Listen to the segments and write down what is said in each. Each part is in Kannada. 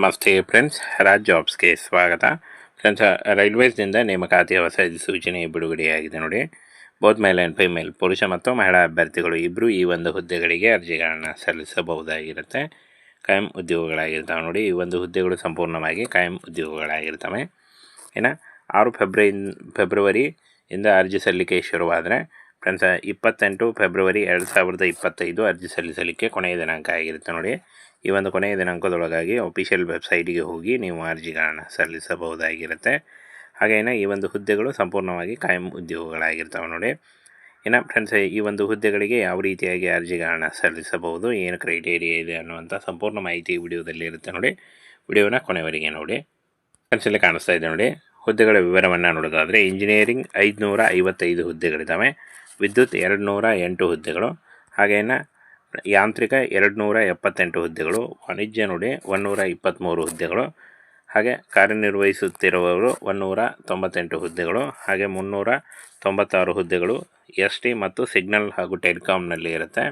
ನಮಸ್ತೆ ಫ್ರೆಂಡ್ಸ್ ರಾಜ್ ಜಾಬ್ಸ್ಗೆ ಸ್ವಾಗತ. ಫ್ರೆಂಡ್ಸ್ ರೈಲ್ವೇಸ್ನಿಂದ ನೇಮಕಾತಿ ಹೊಸ ಸೂಚನೆ ಬಿಡುಗಡೆಯಾಗಿದೆ ನೋಡಿ. ಬೋತ್ ಮೇಲ್ ಆ್ಯಂಡ್ ಫೈಮೇಲ್ ಪುರುಷ ಮತ್ತು ಮಹಿಳಾ ಅಭ್ಯರ್ಥಿಗಳು ಇಬ್ಬರು ಈ ಒಂದು ಹುದ್ದೆಗಳಿಗೆ ಅರ್ಜಿಗಳನ್ನು ಸಲ್ಲಿಸಬಹುದಾಗಿರುತ್ತೆ. ಕಾಯಂ ಉದ್ಯೋಗಗಳಾಗಿರ್ತವೆ ನೋಡಿ. ಈ ಒಂದು ಹುದ್ದೆಗಳು ಸಂಪೂರ್ಣವಾಗಿ ಕಾಯಂ ಉದ್ಯೋಗಗಳಾಗಿರ್ತವೆ. ಇನ್ನು ಆರು ಫೆಬ್ರವರಿ, ಫೆಬ್ರವರಿಯಿಂದ ಅರ್ಜಿ ಸಲ್ಲಿಕೆ ಶುರುವಾದರೆ ಫ್ರೆಂಡ್ಸ್ ಇಪ್ಪತ್ತೆಂಟು ಫೆಬ್ರವರಿ ಎರಡು ಸಾವಿರದ ಇಪ್ಪತ್ತೈದು ಅರ್ಜಿ ಸಲ್ಲಿಸಲಿಕ್ಕೆ ಕೊನೆಯ ದಿನಾಂಕ ಆಗಿರುತ್ತೆ ನೋಡಿ. ಈ ಒಂದು ಕೊನೆಯ ದಿನಾಂಕದೊಳಗಾಗಿ ಅಫಿಷಿಯಲ್ ವೆಬ್ಸೈಟಿಗೆ ಹೋಗಿ ನೀವು ಅರ್ಜಿಗಳನ್ನು ಸಲ್ಲಿಸಬಹುದಾಗಿರುತ್ತೆ. ಹಾಗೇನೆ ಈ ಒಂದು ಹುದ್ದೆಗಳು ಸಂಪೂರ್ಣವಾಗಿ ಕಾಯಂ ಉದ್ಯೋಗಗಳಾಗಿರ್ತವೆ ನೋಡಿ. ಇನ್ನು ಫ್ರೆಂಡ್ಸ್ ಈ ಒಂದು ಹುದ್ದೆಗಳಿಗೆ ಯಾವ ರೀತಿಯಾಗಿ ಅರ್ಜಿಗಳನ್ನು ಸಲ್ಲಿಸಬಹುದು, ಏನು ಕ್ರೈಟೇರಿಯಾ ಇದೆ ಅನ್ನುವಂಥ ಸಂಪೂರ್ಣ ಮಾಹಿತಿ ವಿಡಿಯೋದಲ್ಲಿ ಇರುತ್ತೆ ನೋಡಿ. ವಿಡಿಯೋನ ಕೊನೆವರೆಗೆ ನೋಡಿ. ಫ್ರೆಂಡ್ಸ್ ಇಲ್ಲಿ ಕಾಣಿಸ್ತಾ ಇದೆ ನೋಡಿ. ಹುದ್ದೆಗಳ ವಿವರವನ್ನು ನೋಡೋದಾದರೆ ಇಂಜಿನಿಯರಿಂಗ್ ಐದುನೂರ ಐವತ್ತೈದು ಹುದ್ದೆಗಳಿದ್ದಾವೆ ವಿದ್ಯುತ್ ಎರಡು ನೂರ ಎಂಟು ಹುದ್ದೆಗಳು. ಹಾಗೇನ ಯಾಂತ್ರಿಕ ಎರಡು ನೂರ ಎಪ್ಪತ್ತೆಂಟು ಹುದ್ದೆಗಳು. ವಾಣಿಜ್ಯ ನೋಡಿ ಒನ್ನೂರ ಇಪ್ಪತ್ತ್ಮೂರು ಹುದ್ದೆಗಳು. ಹಾಗೆ ಕಾರ್ಯನಿರ್ವಹಿಸುತ್ತಿರುವವರು ಒನ್ನೂರ ತೊಂಬತ್ತೆಂಟು ಹುದ್ದೆಗಳು. ಹಾಗೆ ಮುನ್ನೂರ ತೊಂಬತ್ತಾರು ಹುದ್ದೆಗಳು ಎಸ್ ಟಿ ಮತ್ತು ಸಿಗ್ನಲ್ ಹಾಗೂ ಟೆಲಿಕಾಮ್ನಲ್ಲಿ ಇರುತ್ತೆ.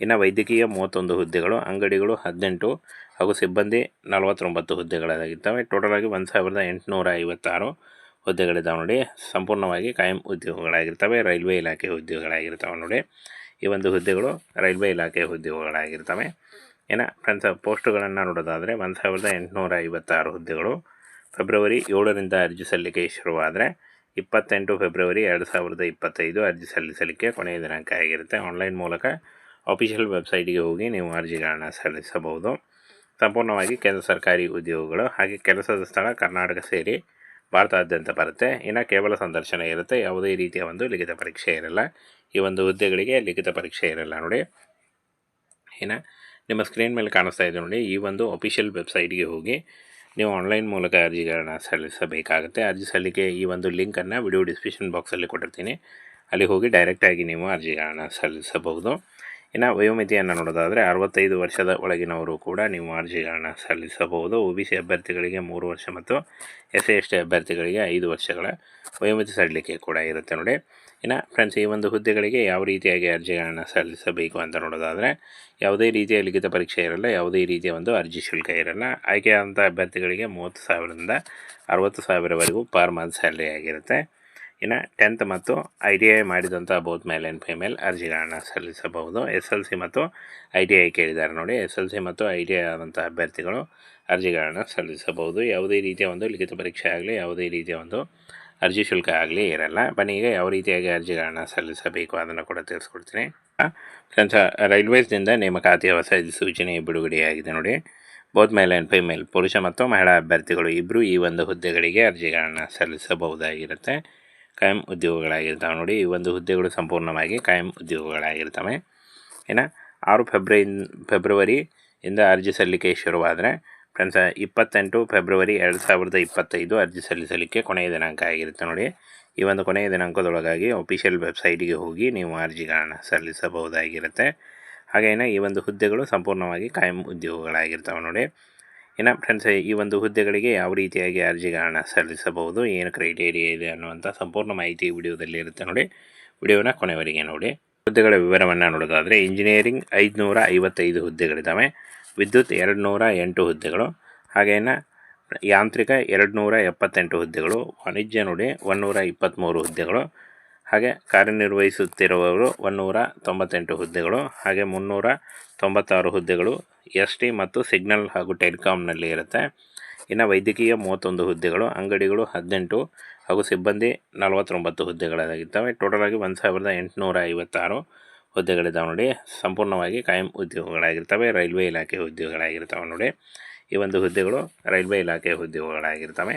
ಇನ್ನು ವೈದ್ಯಕೀಯ ಮೂವತ್ತೊಂದು ಹುದ್ದೆಗಳು. ಅಂಗಡಿಗಳು ಹದಿನೆಂಟು ಹಾಗೂ ಸಿಬ್ಬಂದಿ ನಲವತ್ತೊಂಬತ್ತು ಹುದ್ದೆಗಳಾಗಿದ್ದಾವೆ. ಟೋಟಲ್ ಆಗಿ ಒಂದು ಸಾವಿರದ ಎಂಟುನೂರ ಐವತ್ತಾರು ಹುದ್ದೆಗಳಿದ್ದಾವೆ ನೋಡಿ. ಸಂಪೂರ್ಣವಾಗಿ ಕಾಯಂ ಉದ್ಯೋಗಗಳಾಗಿರ್ತವೆ. ರೈಲ್ವೆ ಇಲಾಖೆ ಉದ್ಯೋಗಗಳಾಗಿರ್ತಾವೆ ನೋಡಿ. ಈ ಒಂದು ಹುದ್ದೆಗಳು ರೈಲ್ವೆ ಇಲಾಖೆ ಉದ್ಯೋಗಗಳಾಗಿರ್ತವೆ. ಏನ ಫ್ರೆಂಡ್ಸ್ ಪೋಸ್ಟ್ಗಳನ್ನು ನೋಡೋದಾದರೆ ಒಂದು ಸಾವಿರದ ಎಂಟುನೂರ ಐವತ್ತಾರು ಹುದ್ದೆಗಳು ಫೆಬ್ರವರಿ ಏಳರಿಂದ ಅರ್ಜಿ ಸಲ್ಲಿಕೆ ಶುರುವಾದರೆ ಇಪ್ಪತ್ತೆಂಟು ಫೆಬ್ರವರಿ ಎರಡು ಸಾವಿರದ ಇಪ್ಪತ್ತೈದು ಅರ್ಜಿ ಸಲ್ಲಿಸಲಿಕ್ಕೆ ಕೊನೆಯ ದಿನಾಂಕ ಆಗಿರುತ್ತೆ. ಆನ್ಲೈನ್ ಮೂಲಕ ಅಫಿಷಿಯಲ್ ವೆಬ್ಸೈಟಿಗೆ ಹೋಗಿ ನೀವು ಅರ್ಜಿಗಳನ್ನು ಸಲ್ಲಿಸಬಹುದು. ಸಂಪೂರ್ಣವಾಗಿ ಕೇಂದ್ರ ಸರ್ಕಾರಿ ಉದ್ಯೋಗಗಳು ಹಾಗೆ ಕೆಲಸದ ಸ್ಥಳ ಕರ್ನಾಟಕ ಸೇರಿ ಭಾರತಾದ್ಯಂತ ಬರುತ್ತೆ. ಇನ್ನು ಕೇವಲ ಸಂದರ್ಶನ ಇರುತ್ತೆ. ಯಾವುದೇ ರೀತಿಯ ಒಂದು ಲಿಖಿತ ಪರೀಕ್ಷೆ ಇರಲ್ಲ. ಈ ಒಂದು ಹುದ್ದೆಗಳಿಗೆ ಲಿಖಿತ ಪರೀಕ್ಷೆ ಇರಲ್ಲ ನೋಡಿ. ಇನ್ನು ನಿಮ್ಮ ಸ್ಕ್ರೀನ್ ಮೇಲೆ ಕಾಣಿಸ್ತಾ ಇದೆ ನೋಡಿ, ಈ ಒಂದು ಅಫಿಷಿಯಲ್ ವೆಬ್ಸೈಟ್ಗೆ ಹೋಗಿ ನೀವು ಆನ್ಲೈನ್ ಮೂಲಕ ಅರ್ಜಿಗಳನ್ನು ಸಲ್ಲಿಸಬೇಕಾಗುತ್ತೆ. ಅರ್ಜಿ ಸಲ್ಲಿಕೆ ಈ ಒಂದು ಲಿಂಕನ್ನು ವಿಡಿಯೋ ಡಿಸ್ಕ್ರಿಪ್ಷನ್ ಬಾಕ್ಸಲ್ಲಿ ಕೊಟ್ಟಿರ್ತೀನಿ. ಅಲ್ಲಿ ಹೋಗಿ ಡೈರೆಕ್ಟಾಗಿ ನೀವು ಅರ್ಜಿಗಳನ್ನು ಸಲ್ಲಿಸಬಹುದು. ಇನ್ನು ವಯೋಮಿತಿಯನ್ನು ನೋಡೋದಾದರೆ ಅರವತ್ತೈದು ವರ್ಷದ ಒಳಗಿನವರು ಕೂಡ ನೀವು ಅರ್ಜಿಗಳನ್ನು ಸಲ್ಲಿಸಬಹುದು. ಒ ಬಿ ಸಿ ಅಭ್ಯರ್ಥಿಗಳಿಗೆ ಮೂರು ವರ್ಷ ಮತ್ತು ಎಸ್ ಎ ಎಸ್ ಟಿ ಅಭ್ಯರ್ಥಿಗಳಿಗೆ ಐದು ವರ್ಷಗಳ ವಯೋಮಿತಿ ಸಡಿಲಿಕೆ ಕೂಡ ಇರುತ್ತೆ ನೋಡಿ. ಇನ್ನು ಫ್ರೆಂಡ್ಸ್ ಈ ಒಂದು ಹುದ್ದೆಗಳಿಗೆ ಯಾವ ರೀತಿಯಾಗಿ ಅರ್ಜಿಗಳನ್ನು ಸಲ್ಲಿಸಬೇಕು ಅಂತ ನೋಡೋದಾದರೆ, ಯಾವುದೇ ರೀತಿಯ ಲಿಖಿತ ಪರೀಕ್ಷೆ ಇರಲ್ಲ, ಯಾವುದೇ ರೀತಿಯ ಒಂದು ಅರ್ಜಿ ಶುಲ್ಕ ಇರಲ್ಲ. ಆಯ್ಕೆಯಾದಂಥ ಅಭ್ಯರ್ಥಿಗಳಿಗೆ ಮೂವತ್ತು ಸಾವಿರದಿಂದ ಅರವತ್ತು ಸಾವಿರವರೆಗೂ ಪರ್ ಮಂತ್ ಸ್ಯಾಲ್ರಿ ಆಗಿರುತ್ತೆ. ಇನ್ನು ಟೆಂತ್ ಮತ್ತು ಐ ಟಿ ಐ ಮಾಡಿದಂಥ ಬೋತ್ ಮೇಲ್ ಆ್ಯಂಡ್ ಫಿಮೇಲ್ ಅರ್ಜಿಗಳನ್ನು ಸಲ್ಲಿಸಬಹುದು. ಎಸ್ ಎಲ್ ಸಿ ಮತ್ತು ಐ ಟಿ ಐ ಕೇಳಿದ್ದಾರೆ ನೋಡಿ. ಎಸ್ ಎಲ್ ಸಿ ಮತ್ತು ಐ ಟಿ ಐ ಆದಂಥ ಅಭ್ಯರ್ಥಿಗಳು ಅರ್ಜಿಗಳನ್ನು ಸಲ್ಲಿಸಬಹುದು. ಯಾವುದೇ ರೀತಿಯ ಒಂದು ಲಿಖಿತ ಪರೀಕ್ಷೆ ಆಗಲಿ, ಯಾವುದೇ ರೀತಿಯ ಒಂದು ಅರ್ಜಿ ಶುಲ್ಕ ಆಗಲಿ ಇರಲ್ಲ. ಬನ್ನಿ, ಈಗ ಯಾವ ರೀತಿಯಾಗಿ ಅರ್ಜಿಗಳನ್ನು ಸಲ್ಲಿಸಬೇಕು ಅದನ್ನು ಕೂಡ ತಿಳಿಸ್ಕೊಡ್ತೀನಿ. ಫ್ರೆಂಡ್ಸ್, ರೈಲ್ವೇಸ್ನಿಂದ ನೇಮಕಾತಿಯ ಹೊಸ ಸೂಚನೆ ಬಿಡುಗಡೆಯಾಗಿದೆ ನೋಡಿ. ಬೋತ್ ಮೇಲ್ ಆ್ಯಂಡ್ ಫೈಮೇಲ್ ಪುರುಷ ಮತ್ತು ಮಹಿಳಾ ಅಭ್ಯರ್ಥಿಗಳು ಇಬ್ಬರು ಈ ಒಂದು ಹುದ್ದೆಗಳಿಗೆ ಅರ್ಜಿಗಳನ್ನು ಸಲ್ಲಿಸಬಹುದಾಗಿರುತ್ತೆ. ಕಾಯಂ ಉದ್ಯೋಗಗಳಾಗಿರ್ತವೆ ನೋಡಿ, ಈ ಒಂದು ಹುದ್ದೆಗಳು ಸಂಪೂರ್ಣವಾಗಿ ಕಾಯಂ ಉದ್ಯೋಗಗಳಾಗಿರ್ತವೆ. ಏನ, ಆರು ಫೆಬ್ರವರಿ ಫೆಬ್ರವರಿ ಇಂದ ಅರ್ಜಿ ಸಲ್ಲಿಕೆ ಶುರುವಾದರೆ, ಫ್ರೆಂಡ್ಸ್, ಇಪ್ಪತ್ತೆಂಟು ಫೆಬ್ರವರಿ ಎರಡು ಸಾವಿರದ ಇಪ್ಪತ್ತೈದು ಅರ್ಜಿ ಸಲ್ಲಿಸಲಿಕ್ಕೆ ಕೊನೆಯ ದಿನಾಂಕ ಆಗಿರುತ್ತೆ ನೋಡಿ. ಈ ಒಂದು ಕೊನೆಯ ದಿನಾಂಕದೊಳಗಾಗಿ ಅಫಿಷಿಯಲ್ ವೆಬ್ಸೈಟಿಗೆ ಹೋಗಿ ನೀವು ಅರ್ಜಿಗಳನ್ನು ಸಲ್ಲಿಸಬಹುದಾಗಿರುತ್ತೆ. ಹಾಗೇನೆ, ಈ ಒಂದು ಹುದ್ದೆಗಳು ಸಂಪೂರ್ಣವಾಗಿ ಕಾಯಂ ಉದ್ಯೋಗಗಳಾಗಿರ್ತವೆ ನೋಡಿ. ಇನ್ನು ಫ್ರೆಂಡ್ಸ್ ಈ ಒಂದು ಹುದ್ದೆಗಳಿಗೆ ಯಾವ ರೀತಿಯಾಗಿ ಅರ್ಜಿಗಳನ್ನು ಸಲ್ಲಿಸಬಹುದು, ಏನು ಕ್ರೈಟೇರಿಯಾ ಇದೆ ಅನ್ನುವಂಥ ಸಂಪೂರ್ಣ ಮಾಹಿತಿ ವಿಡಿಯೋದಲ್ಲಿ ಇರುತ್ತೆ ನೋಡಿ. ವಿಡಿಯೋನ ಕೊನೆವರೆಗೆ ನೋಡಿ. ಹುದ್ದೆಗಳ ವಿವರವನ್ನು ನೋಡೋದಾದರೆ, ಇಂಜಿನಿಯರಿಂಗ್ ಐದುನೂರ ಐವತ್ತೈದು ಹುದ್ದೆಗಳಿದ್ದಾವೆ ವಿದ್ಯುತ್ ಎರಡು ನೂರ ಎಂಟು ಹುದ್ದೆಗಳು. ಹಾಗೇನ ಯಾಂತ್ರಿಕ ಎರಡು ನೂರ ಎಪ್ಪತ್ತೆಂಟು ಹುದ್ದೆಗಳು. ವಾಣಿಜ್ಯ ನೋಡಿ ಒನ್ನೂರ ಇಪ್ಪತ್ತ್ಮೂರು ಹುದ್ದೆಗಳು. ಹಾಗೆ ಕಾರ್ಯನಿರ್ವಹಿಸುತ್ತಿರುವವರು ಒನ್ನೂರ ತೊಂಬತ್ತೆಂಟು ಹುದ್ದೆಗಳು, ಹಾಗೆ ಮುನ್ನೂರ ತೊಂಬತ್ತಾರು ಹುದ್ದೆಗಳು ಎಸ್ ಟಿ ಮತ್ತು ಸಿಗ್ನಲ್ ಹಾಗೂ ಟೆಲಿಕಾಮ್ನಲ್ಲಿ ಇರುತ್ತೆ. ಇನ್ನು ವೈದ್ಯಕೀಯ ಮೂವತ್ತೊಂದು ಹುದ್ದೆಗಳು, ಅಂಗಡಿಗಳು ಹದಿನೆಂಟು ಹಾಗೂ ಸಿಬ್ಬಂದಿ ನಲವತ್ತೊಂಬತ್ತು ಹುದ್ದೆಗಳಾಗಿರ್ತವೆ ಟೋಟಲ್ ಆಗಿ ಒಂದು ಸಾವಿರದ ಎಂಟುನೂರ ಐವತ್ತಾರು ಹುದ್ದೆಗಳಿದ್ದಾವೆ ನೋಡಿ. ಸಂಪೂರ್ಣವಾಗಿ ಕಾಯಂ ಉದ್ಯೋಗಗಳಾಗಿರ್ತವೆ, ರೈಲ್ವೆ ಇಲಾಖೆ ಉದ್ಯೋಗಗಳಾಗಿರ್ತವೆ ನೋಡಿ. ಈ ಒಂದು ಹುದ್ದೆಗಳು ರೈಲ್ವೆ ಇಲಾಖೆ ಉದ್ಯೋಗಗಳಾಗಿರ್ತವೆ.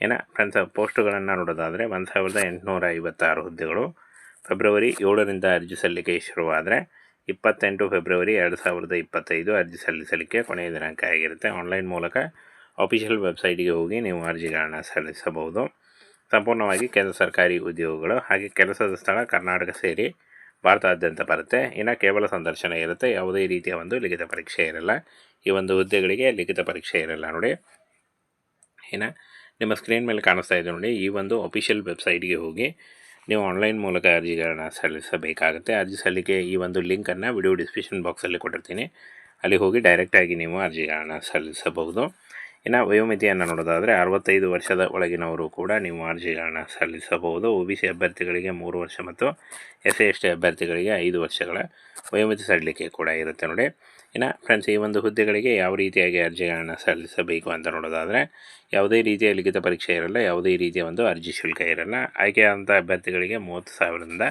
ಇನ್ನು ಫ್ರೆಂಡ್ಸ್ ಪೋಸ್ಟ್ಗಳನ್ನು ನೋಡೋದಾದರೆ ಒಂದು ಸಾವಿರದ ಎಂಟುನೂರ ಐವತ್ತಾರು ಹುದ್ದೆಗಳು ಫೆಬ್ರವರಿ ಏಳರಿಂದ ಅರ್ಜಿ ಸಲ್ಲಿಕೆ ಶುರುವಾದರೆ ಇಪ್ಪತ್ತೆಂಟು ಫೆಬ್ರವರಿ ಎರಡು ಸಾವಿರದ ಇಪ್ಪತ್ತೈದು ಅರ್ಜಿ ಸಲ್ಲಿಸಲಿಕ್ಕೆ ಕೊನೆಯ ದಿನಾಂಕ ಆಗಿರುತ್ತೆ. ಆನ್ಲೈನ್ ಮೂಲಕ ಅಫಿಷಿಯಲ್ ವೆಬ್ಸೈಟಿಗೆ ಹೋಗಿ ನೀವು ಅರ್ಜಿಗಳನ್ನು ಸಲ್ಲಿಸಬಹುದು. ಸಂಪೂರ್ಣವಾಗಿ ಕೇಂದ್ರ ಸರ್ಕಾರಿ ಉದ್ಯೋಗಗಳು ಹಾಗೆ ಕೆಲಸದ ಸ್ಥಳ ಕರ್ನಾಟಕ ಸೇರಿ ಭಾರತಾದ್ಯಂತ ಬರುತ್ತೆ. ಇನ್ನು ಕೇವಲ ಸಂದರ್ಶನ ಇರುತ್ತೆ. ಯಾವುದೇ ರೀತಿಯ ಒಂದು ಲಿಖಿತ ಪರೀಕ್ಷೆ ಇರಲ್ಲ. ಈ ಒಂದು ಹುದ್ದೆಗಳಿಗೆ ಲಿಖಿತ ಪರೀಕ್ಷೆ ಇರಲ್ಲ ನೋಡಿ. ಇನ್ನು ನಿಮ್ಮ ಸ್ಕ್ರೀನ್ ಮೇಲೆ ಕಾಣಿಸ್ತಾ ಇದೆ ನೋಡಿ, ಈ ಒಂದು ಅಫಿಷಿಯಲ್ ವೆಬ್ಸೈಟ್ಗೆ ಹೋಗಿ ನೀವು ಆನ್ಲೈನ್ ಮೂಲಕ ಅರ್ಜಿಗಳನ್ನು ಸಲ್ಲಿಸಬೇಕಾಗುತ್ತೆ. ಅರ್ಜಿ ಸಲ್ಲಿಕೆ ಈ ಒಂದು ಲಿಂಕನ್ನು ವಿಡಿಯೋ ಡಿಸ್ಕ್ರಿಪ್ಷನ್ ಬಾಕ್ಸಲ್ಲಿ ಕೊಟ್ಟಿರ್ತೀನಿ. ಅಲ್ಲಿ ಹೋಗಿ ಡೈರೆಕ್ಟಾಗಿ ನೀವು ಅರ್ಜಿಗಳನ್ನು ಸಲ್ಲಿಸಬಹುದು. ಇನ್ನು ವಯೋಮಿತಿಯನ್ನು ನೋಡೋದಾದರೆ ಅರವತ್ತೈದು ವರ್ಷದ ಒಳಗಿನವರು ಕೂಡ ನೀವು ಅರ್ಜಿಗಳನ್ನು ಸಲ್ಲಿಸಬಹುದು. ಒ ಬಿ ಸಿ ಅಭ್ಯರ್ಥಿಗಳಿಗೆ ಮೂರು ವರ್ಷ ಮತ್ತು ಎಸ್ ಎಸ್ ಟಿ ಅಭ್ಯರ್ಥಿಗಳಿಗೆ ಐದು ವರ್ಷಗಳ ವಯೋಮಿತಿ ಸಡಿಲಿಕೆ ಕೂಡ ಇರುತ್ತೆ ನೋಡಿ. ಇನ್ನು ಫ್ರೆಂಡ್ಸ್ ಈ ಒಂದು ಹುದ್ದೆಗಳಿಗೆ ಯಾವ ರೀತಿಯಾಗಿ ಅರ್ಜಿಗಳನ್ನು ಸಲ್ಲಿಸಬೇಕು ಅಂತ ನೋಡೋದಾದರೆ, ಯಾವುದೇ ರೀತಿಯ ಲಿಖಿತ ಪರೀಕ್ಷೆ ಇರಲ್ಲ, ಯಾವುದೇ ರೀತಿಯ ಒಂದು ಅರ್ಜಿ ಶುಲ್ಕ ಇರಲ್ಲ. ಆಯ್ಕೆಯಾದಂಥ ಅಭ್ಯರ್ಥಿಗಳಿಗೆ ಮೂವತ್ತು ಸಾವಿರದಿಂದ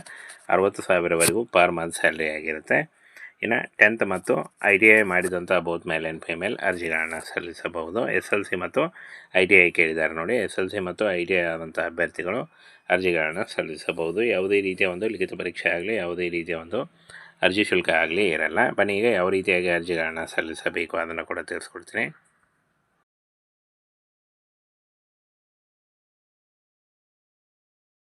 ಅರವತ್ತು ಸಾವಿರವರೆಗೂ ಪರ್ ಮಂತ್ ಸ್ಯಾಲ್ರಿ ಆಗಿರುತ್ತೆ. ಇನ್ನು ಟೆಂತ್ ಮತ್ತು ಐ ಟಿ ಐ ಮಾಡಿದಂಥ ಬೋತ್ ಮೇಲ್ ಆ್ಯಂಡ್ ಫಿಮೇಲ್ ಅರ್ಜಿಗಳನ್ನು ಸಲ್ಲಿಸಬಹುದು. ಎಸ್ ಎಲ್ ಸಿ ಮತ್ತು ಐ ಟಿ ಐ ಕೇಳಿದ್ದಾರೆ ನೋಡಿ. ಎಸ್ ಎಲ್ ಸಿ ಮತ್ತು ಐ ಟಿ ಐ ಆದಂಥ ಅಭ್ಯರ್ಥಿಗಳು ಅರ್ಜಿಗಳನ್ನು ಸಲ್ಲಿಸಬಹುದು. ಯಾವುದೇ ರೀತಿಯ ಒಂದು ಲಿಖಿತ ಪರೀಕ್ಷೆ ಆಗಲಿ, ಯಾವುದೇ ರೀತಿಯ ಒಂದು ಅರ್ಜಿ ಶುಲ್ಕ ಆಗಲಿ ಇರಲ್ಲ. ಬನ್ನಿ ಈಗ ಯಾವ ರೀತಿಯಾಗಿ ಅರ್ಜಿಗಳನ್ನು ಸಲ್ಲಿಸಬೇಕು ಅದನ್ನು ಕೂಡ ತಿಳಿಸ್ಕೊಡ್ತೀನಿ